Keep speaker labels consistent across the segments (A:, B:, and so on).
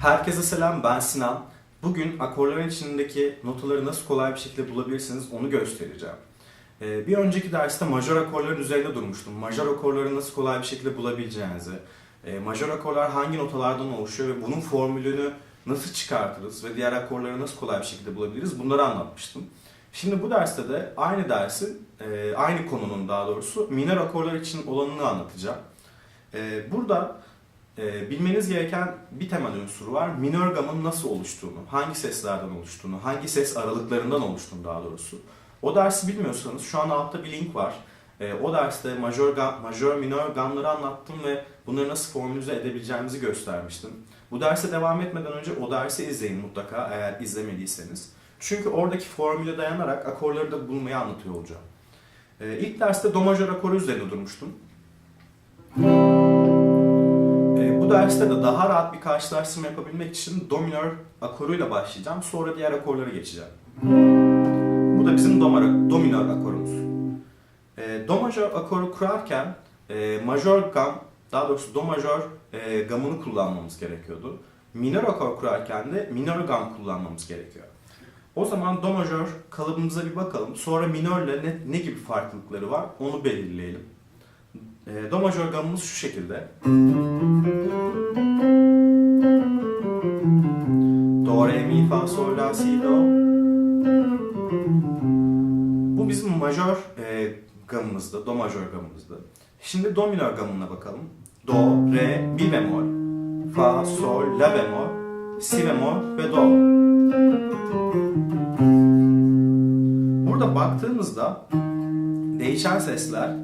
A: Herkese selam, ben Sinan. Bugün akorların içindeki notaları nasıl kolay bir şekilde bulabilirsiniz onu göstereceğim. Ee, bir önceki derste majör akorların üzerinde durmuştum. Majör akorları nasıl kolay bir şekilde bulabileceğinizi, e, majör akorlar hangi notalardan oluşuyor ve bunun formülünü nasıl çıkartırız ve diğer akorları nasıl kolay bir şekilde bulabiliriz bunları anlatmıştım. Şimdi bu derste de aynı dersin, e, aynı konunun daha doğrusu minor akorlar için olanını anlatacağım. E, burada e, bilmeniz gereken bir temel unsur var. Minör gamın nasıl oluştuğunu, hangi seslerden oluştuğunu, hangi ses aralıklarından oluştuğunu daha doğrusu. O dersi bilmiyorsanız şu an altta bir link var. O derste majör, gam, majör minör gamları anlattım ve bunları nasıl formülize edebileceğimizi göstermiştim. Bu derse devam etmeden önce o dersi izleyin mutlaka eğer izlemediyseniz. Çünkü oradaki formüle dayanarak akorları da bulmayı anlatıyor olacağım. E, ilk derste do majör akoru üzerinde durmuştum. E, bu derste de daha rahat bir karşılaştırma yapabilmek için do minör akoruyla başlayacağım. Sonra diğer akorlara geçeceğim. Bu da bizim do, do minör akorumuz. E, do majör akoru kurarken e, majör gam, daha doğrusu do majör e, gamını kullanmamız gerekiyordu. Minör akor kurarken de minör gam kullanmamız gerekiyor. O zaman do majör kalıbımıza bir bakalım. Sonra minörle ne, ne gibi farklılıkları var onu belirleyelim. E, do majör gamımız şu şekilde. Do, re, mi, fa, sol, la, si, do. Bu bizim majör e, gamımızda, do majör gamımızda. Şimdi do minör gamına bakalım. Do, re, mi bemol, fa, sol, la bemol, si bemol ve do. Burada baktığımızda değişen sesler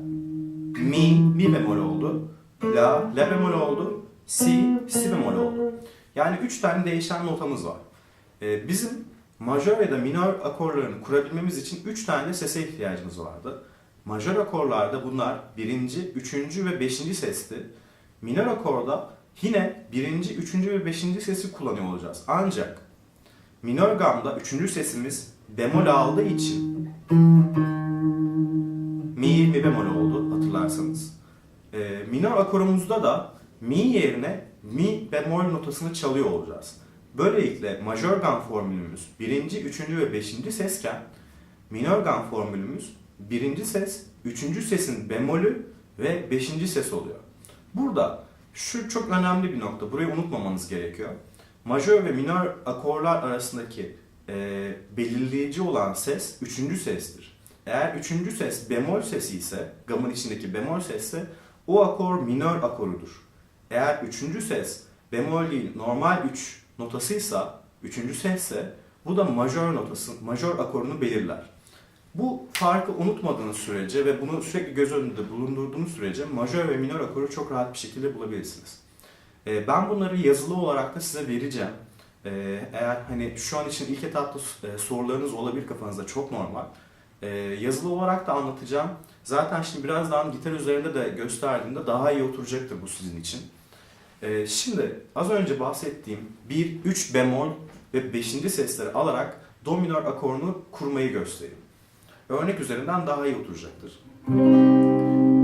A: mi, mi bemol oldu, la, la bemol oldu, si, si bemol oldu. Yani üç tane değişen notamız var. Ee, bizim majör ya da minör akorlarını kurabilmemiz için üç tane sese ihtiyacımız vardı. Majör akorlarda bunlar birinci, üçüncü ve beşinci sesti. Minör akorda yine birinci, üçüncü ve beşinci sesi kullanıyor olacağız. Ancak minör gamda üçüncü sesimiz bemol aldığı için mi, mi bemol oldu hatırlarsanız. Ee, minör akorumuzda da mi yerine mi bemol notasını çalıyor olacağız. Böylelikle majör gam formülümüz birinci, üçüncü ve beşinci sesken minör gam formülümüz birinci ses, üçüncü sesin bemolü ve beşinci ses oluyor. Burada şu çok önemli bir nokta. Burayı unutmamanız gerekiyor. Majör ve minör akorlar arasındaki e, belirleyici olan ses üçüncü sestir. Eğer üçüncü ses bemol sesi ise, gamın içindeki bemol sesse o akor minör akorudur. Eğer üçüncü ses bemol değil normal 3 notasıysa, üçüncü sesse bu da majör notası, majör akorunu belirler. Bu farkı unutmadığınız sürece ve bunu sürekli göz önünde bulundurduğunuz sürece majör ve minör akoru çok rahat bir şekilde bulabilirsiniz. Ee, Ben bunları yazılı olarak da size vereceğim. Ee, Eğer hani şu an için ilk etapta e, sorularınız olabilir kafanızda çok normal. Ee, Yazılı olarak da anlatacağım. Zaten şimdi birazdan gitar üzerinde de gösterdiğimde daha iyi oturacaktır bu sizin için. Şimdi az önce bahsettiğim 1, 3 bemol ve 5. sesleri alarak do minör akorunu kurmayı göstereyim. Örnek üzerinden daha iyi oturacaktır.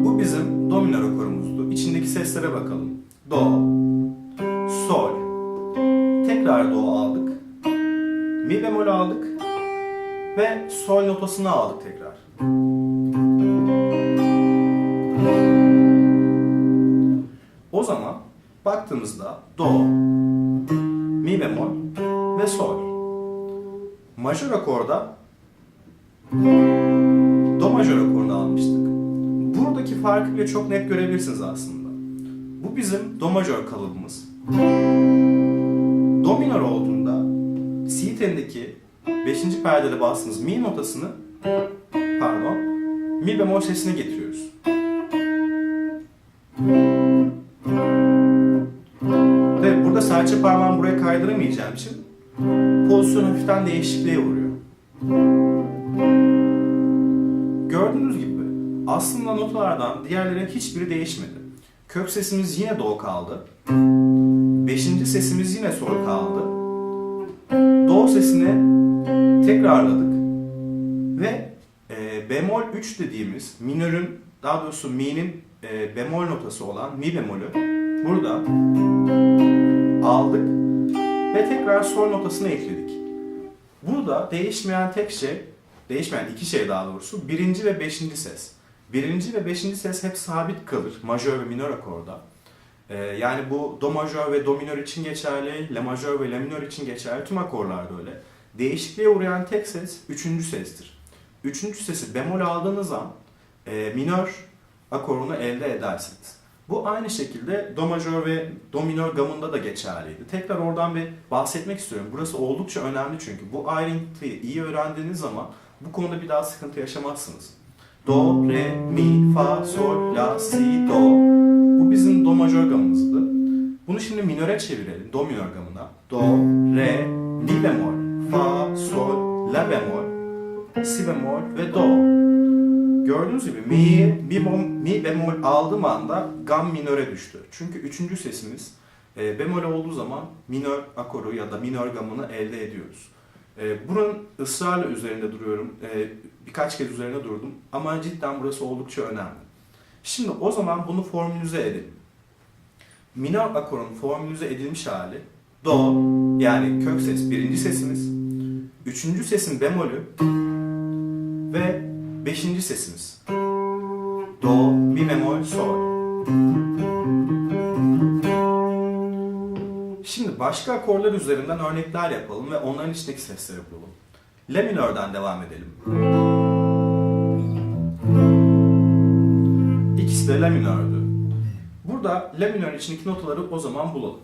A: Bu bizim do minör akorumuzdu. İçindeki seslere bakalım. Do, tekrar do aldık, mi bemol aldık ve sol notasını aldık tekrar. O zaman baktığımızda do, mi bemol ve sol. Majör akorda do majör akorunu almıştık. Buradaki farkı bile çok net görebilirsiniz aslında. Bu bizim do majör kalıbımız. Do minör olduğunda si telindeki 5. perdede bastığımız mi notasını pardon mi bemol sesine getiriyoruz. Ve burada serçe parmağımı buraya kaydıramayacağım için pozisyon hafiften değişikliğe uğruyor. Gördüğünüz gibi aslında notalardan diğerlerinin hiçbiri değişmedi. Kök sesimiz yine do kaldı. Sesimiz yine sol kaldı. Do sesini tekrarladık. Ve e, bemol 3 dediğimiz minörün daha doğrusu mi'nin e, bemol notası olan mi bemolü burada aldık ve tekrar sol notasını ekledik. Burada değişmeyen tek şey, değişmeyen iki şey daha doğrusu birinci ve beşinci ses. Birinci ve beşinci ses hep sabit kalır majör ve minör akorda. Ee, yani bu do majör ve do minör için geçerli, la majör ve la minör için geçerli, tüm akorlarda öyle. Değişikliğe uğrayan tek ses üçüncü sestir. Üçüncü sesi bemol aldığınız an e, minör akorunu elde edersiniz. Bu aynı şekilde do majör ve do minör gamında da geçerliydi. Tekrar oradan bir bahsetmek istiyorum. Burası oldukça önemli çünkü bu ayrıntıyı iyi öğrendiğiniz zaman bu konuda bir daha sıkıntı yaşamazsınız. Do, re, mi, fa, sol, la, si, do. Do majör gamımızdı. Bunu şimdi minöre çevirelim. Do minör gamına. Do, re, mi bemol, fa, sol, la bemol, si bemol ve do. Gördüğünüz gibi mi, mi, bom, mi bemol aldığım anda gam minöre düştü. Çünkü üçüncü sesimiz e, bemol olduğu zaman minör akoru ya da minör gamını elde ediyoruz. E, buranın ısrarla üzerinde duruyorum. E, birkaç kez üzerine durdum ama cidden burası oldukça önemli. Şimdi o zaman bunu formülize edelim. Minör akorun formülize edilmiş hali do yani kök ses birinci sesimiz, üçüncü sesin bemolü ve beşinci sesimiz. Do, mi bemol, sol. Şimdi başka akorlar üzerinden örnekler yapalım ve onların içindeki sesleri bulalım. La minörden devam edelim. İkisi de la minördü. Burada la minörün içindeki notaları o zaman bulalım.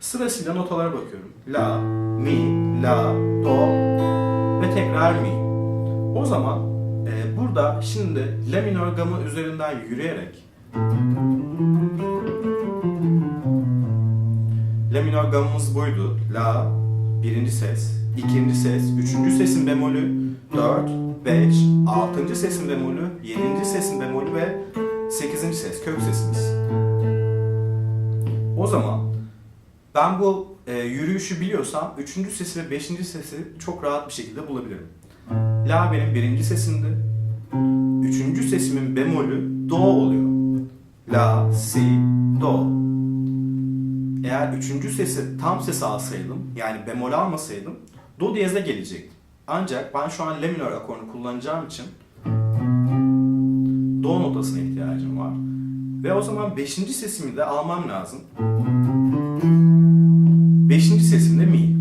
A: Sırasıyla notalara bakıyorum. La, mi, la, do ve tekrar mi. O zaman e, burada şimdi la minör gamı üzerinden yürüyerek La minör gamımız buydu. La, birinci ses, ikinci ses, üçüncü sesin bemolü, dört, beş, altıncı sesin bemolü, yedinci sesin bemolü ve sekizinci ses, kök sesimiz. Zaman ben bu e, yürüyüşü biliyorsam üçüncü sesi ve beşinci sesi çok rahat bir şekilde bulabilirim. La benim birinci sesimdi. Üçüncü sesimin bemolü do oluyor. La, si, do. Eğer üçüncü sesi tam ses alsaydım, yani bemol almasaydım, do diyeze gelecekti. Ancak ben şu an la minör akorunu kullanacağım için do notasına ihtiyacım var. Ve o zaman beşinci sesimi de almam lazım. Beşinci sesim de mi.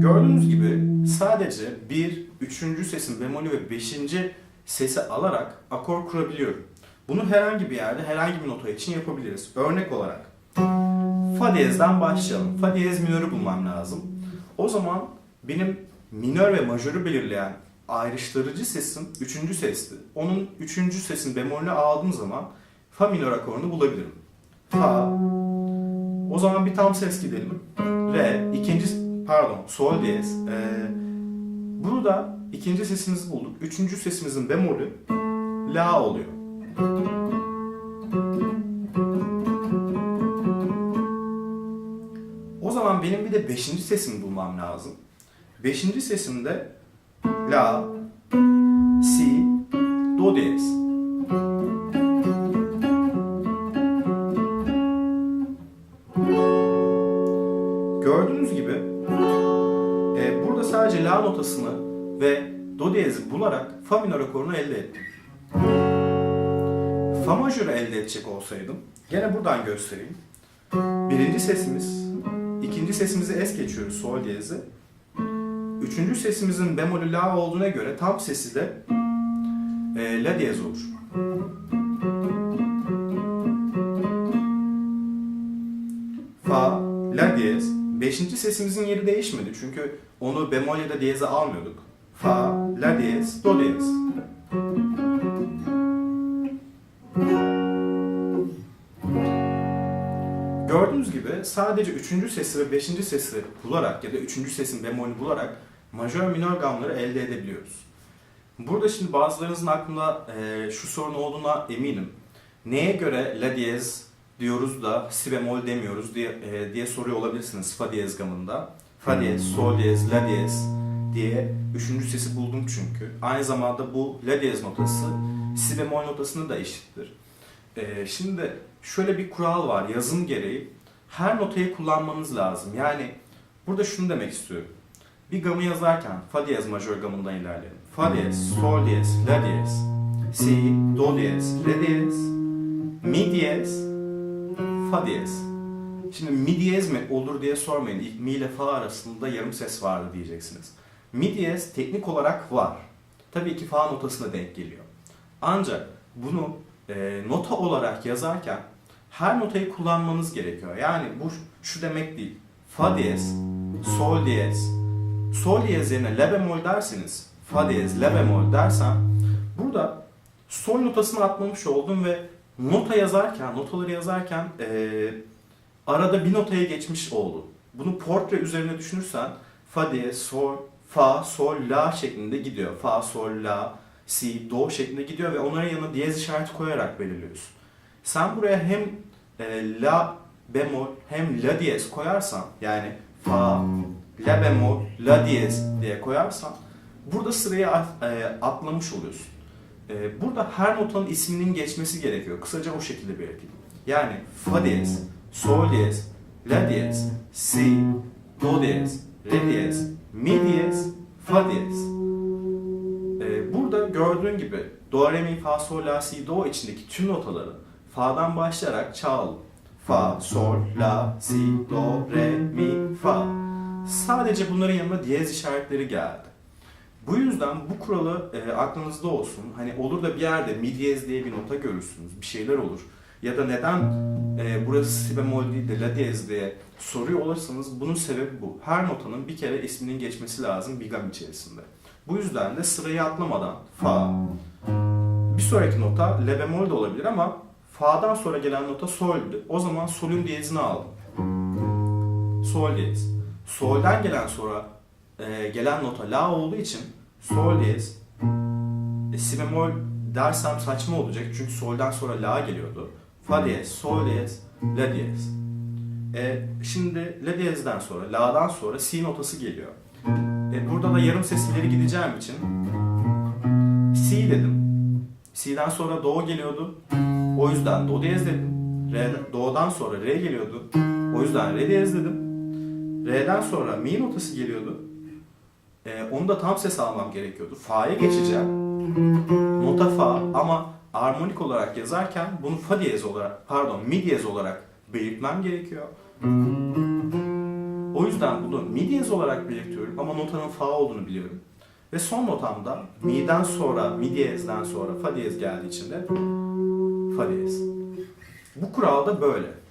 A: Gördüğünüz gibi sadece bir, üçüncü sesin bemolü ve beşinci sesi alarak akor kurabiliyorum. Bunu herhangi bir yerde herhangi bir nota için yapabiliriz. Örnek olarak fa diyezden başlayalım. Fa diyez minörü bulmam lazım. O zaman benim minör ve majörü belirleyen ayrıştırıcı sesim üçüncü sesti. Onun üçüncü sesin bemolünü aldığım zaman fa minör akorunu bulabilirim. Fa. O zaman bir tam ses gidelim. Re. ikinci pardon sol diyez. Ee, burada ikinci sesimizi bulduk. Üçüncü sesimizin bemolü la oluyor. O zaman benim bir de beşinci sesimi bulmam lazım. Beşinci sesimde la, si, do diyez. Gördüğünüz gibi e, burada sadece la notasını ve do diyezi bularak fa minör akorunu elde ettim. Fa majörü elde edecek olsaydım gene buradan göstereyim. Birinci sesimiz, ikinci sesimizi es geçiyoruz sol diyezi. Üçüncü sesimizin bemolü la olduğuna göre tam sesi de e, la diyez olur. Fa, la diyez. Beşinci sesimizin yeri değişmedi çünkü onu bemol ya da diyeze almıyorduk. Fa, la diyez, do diyez. Gördüğünüz gibi sadece üçüncü sesi ve beşinci sesi bularak ya da üçüncü sesin bemolünü bularak majör minör gamları elde edebiliyoruz. Burada şimdi bazılarınızın aklında e, şu sorun olduğuna eminim. Neye göre la diyez diyoruz da si bemol demiyoruz diye e, diye soruyor olabilirsiniz fa diyez gamında. Fa diyez, sol diyez, la diyez diye üçüncü sesi buldum çünkü. Aynı zamanda bu la diyez notası si bemol notasına da eşittir. Ee, şimdi şöyle bir kural var yazım gereği. Her notayı kullanmanız lazım. Yani burada şunu demek istiyorum. Bir gamı yazarken fa diyez majör gamından ilerleyelim. Fa diyez, sol diyez, la diyez, si, do diyez, re diyez, mi diyez, fa diyez. Şimdi mi diyez mi olur diye sormayın. İlk mi ile fa arasında yarım ses vardı diyeceksiniz. Mi diyez teknik olarak var. Tabii ki fa notasına denk geliyor. Ancak bunu e, nota olarak yazarken her notayı kullanmanız gerekiyor. Yani bu şu demek değil. Fa diyez, sol diyez, sol diyez yerine la bemol derseniz, fa diyez, la bemol dersem burada sol notasını atmamış oldum ve nota yazarken, notaları yazarken e, arada bir notaya geçmiş oldu. Bunu portre üzerine düşünürsen fa diyez, sol, fa, sol, la şeklinde gidiyor. Fa, sol, la, si, do şeklinde gidiyor ve onların yanına diyez işareti koyarak belirliyorsun. Sen buraya hem e, la bemol hem la diyez koyarsan yani fa, la bemol, la diyez diye koyarsan burada sırayı e, atlamış oluyorsun. E, burada her notanın isminin geçmesi gerekiyor. Kısaca o şekilde belirteyim. Yani fa diyez, sol diyez, la diyez, si, do diyez, re diyez, mi diyez, fa diyez. Burada gördüğün gibi do, re, mi, fa, sol, la, si, do içindeki tüm notaları fa'dan başlayarak çal. Fa, sol, la, si, do, re, mi, fa. Sadece bunların yanına diyez işaretleri geldi. Bu yüzden bu kuralı e, aklınızda olsun. Hani olur da bir yerde mi diyez diye bir nota görürsünüz. Bir şeyler olur. Ya da neden e, burası si bemol değil de la diyez diye soruyor olursanız bunun sebebi bu. Her notanın bir kere isminin geçmesi lazım bir gam içerisinde. Bu yüzden de sırayı atlamadan fa, bir sonraki nota la bemol de olabilir ama fa'dan sonra gelen nota sol'dü. O zaman sol'ün diyezini aldım. Sol diyez. Sol'den gelen sonra e, gelen nota la olduğu için sol diyez. E, si bemol dersem saçma olacak çünkü sol'den sonra la geliyordu. Fa diyez, sol diyez, la diyez. E, şimdi la diyezden sonra, la'dan sonra si notası geliyor. E, burada da yarım ses ileri gideceğim için si dedim. Si'den sonra do geliyordu. O yüzden do diyez dedim. Re, do'dan sonra re geliyordu. O yüzden re diyez dedim. Re'den sonra mi notası geliyordu. E, onu da tam ses almam gerekiyordu. Fa'ya geçeceğim. Nota fa ama armonik olarak yazarken bunu fa diyez olarak, pardon mi diyez olarak belirtmem gerekiyor. O yüzden bunu mi diyez olarak belirtiyorum ama notanın fa olduğunu biliyorum. Ve son notamda mi'den sonra, mi diyezden sonra fa diyez geldiği için de fa diyez. Bu kural da böyle.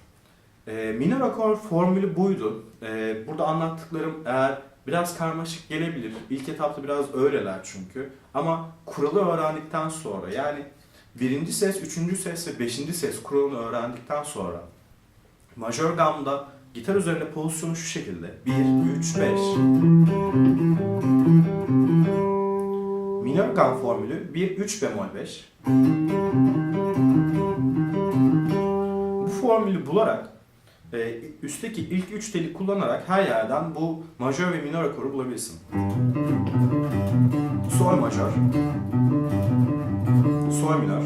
A: E, minor akor formülü buydu. E, burada anlattıklarım eğer biraz karmaşık gelebilir. İlk etapta biraz öyleler çünkü. Ama kuralı öğrendikten sonra yani birinci ses, üçüncü ses ve beşinci ses kuralını öğrendikten sonra majör gamda gitar üzerinde pozisyonu şu şekilde. 1, 3, 5. Minör gam formülü 1, 3 bemol 5. Bu formülü bularak e, üstteki ilk üç teli kullanarak her yerden bu majör ve minör akoru bulabilirsin. Sol majör, sol minör,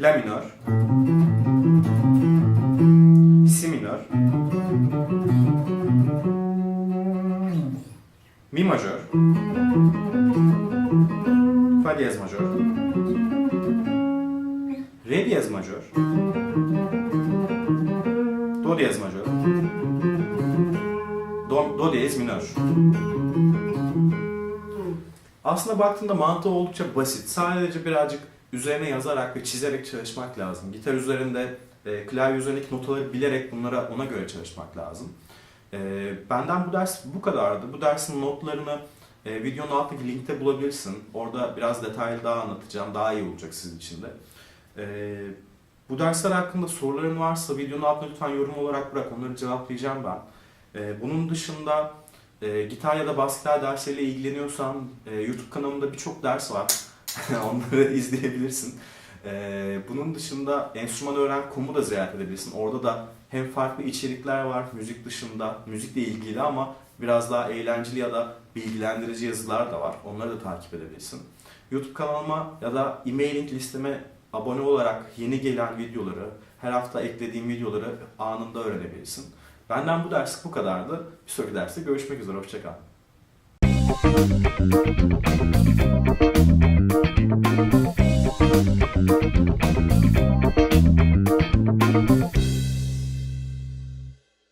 A: la minör, si minör, mi majör, fa diyez majör, re diyez majör, do diyez majör, do, do diyez minör. Aslında baktığında mantığı oldukça basit. Sadece birazcık üzerine yazarak ve çizerek çalışmak lazım. Gitar üzerinde e, klavye üzerindeki notaları bilerek bunlara ona göre çalışmak lazım. E, benden bu ders bu kadardı. Bu dersin notlarını e, videonun altındaki linkte bulabilirsin. Orada biraz detaylı daha anlatacağım. Daha iyi olacak sizin için de. E, bu dersler hakkında soruların varsa videonun altına lütfen yorum olarak bırak. Onları cevaplayacağım ben. E, bunun dışında e, gitar ya da bas gitar dersleriyle ilgileniyorsan e, YouTube kanalımda birçok ders var. Onları izleyebilirsin. Ee, bunun dışında enstrüman öğren.com'u da ziyaret edebilirsin. Orada da hem farklı içerikler var müzik dışında, müzikle ilgili ama biraz daha eğlenceli ya da bilgilendirici yazılar da var. Onları da takip edebilirsin. YouTube kanalıma ya da e-mailing listeme abone olarak yeni gelen videoları, her hafta eklediğim videoları anında öğrenebilirsin. Benden bu derslik bu kadardı. Bir sonraki derste görüşmek üzere. Hoşçakal.